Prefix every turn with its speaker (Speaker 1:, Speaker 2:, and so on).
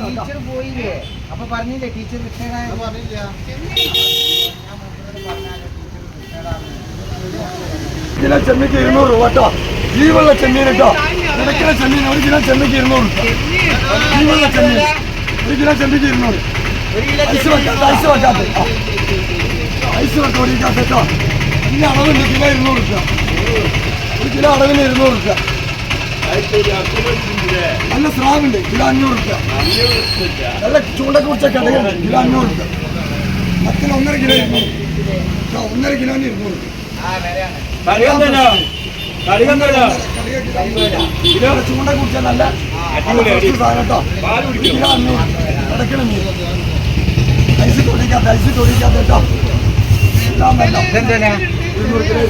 Speaker 1: Teacher പോയില്ലേ? അപ്പൊ പറഞ്ഞില്ലേ ടീച്ചർ റിട്ടയർഡ്
Speaker 2: പറഞ്ഞില്ല.
Speaker 3: കിലോ ചെമ്മീക്ക് ഇരുന്നൂറ് രൂപ കേട്ടോ. ജീവുള്ള ചെമ്മീൻ കേട്ടോ. കിടക്കുന്ന ചെമ്മീൻ ഒരു കിലോ ചെമ്മീക്ക് ഇരുന്നൂറ്. ജീവുള്ള ചെമ്മീൻ ഒരു കിലോ ചെമ്മീക്ക് ഇരുന്നൂറ്. ഐസ് വെക്കാത്ത ഐസ് വെക്കാത്ത ഐസ് വെക്ക ഓടിക്കാത്ത കേട്ടോ. പിന്നെ അളവിന് കിലോ ഇരുന്നൂറ് ഒരു കിലോ അളവിന് ഇരുന്നൂറ് രൂപ. നല്ല സ്രാവുണ്ട് കിലോ അഞ്ഞൂറ് രൂപ. നല്ല ചൂണ്ടൊക്കെ കുറിച്ചൊക്കെ അടയുണ്ട് കിലോ അഞ്ഞൂറ് രൂപ. മത്തിന് ഒന്നര കിലോ ഇരുന്നൂറ്. ഒന്നര കിലോന് ഇരുന്നൂറ്. ചൂണ്ട കുറിച്ച നല്ല നല്ല സാധനം കേട്ടോ. ഒരു കിലോ അഞ്ഞൂറ്. കിടക്കണ മീൻ. ഐസ് തൊടിക്കാത്ത ഐസ് തൊടിക്കാത്ത കേട്ടോ. എല്ലാം ഇരുന്നൂറ് കിലോ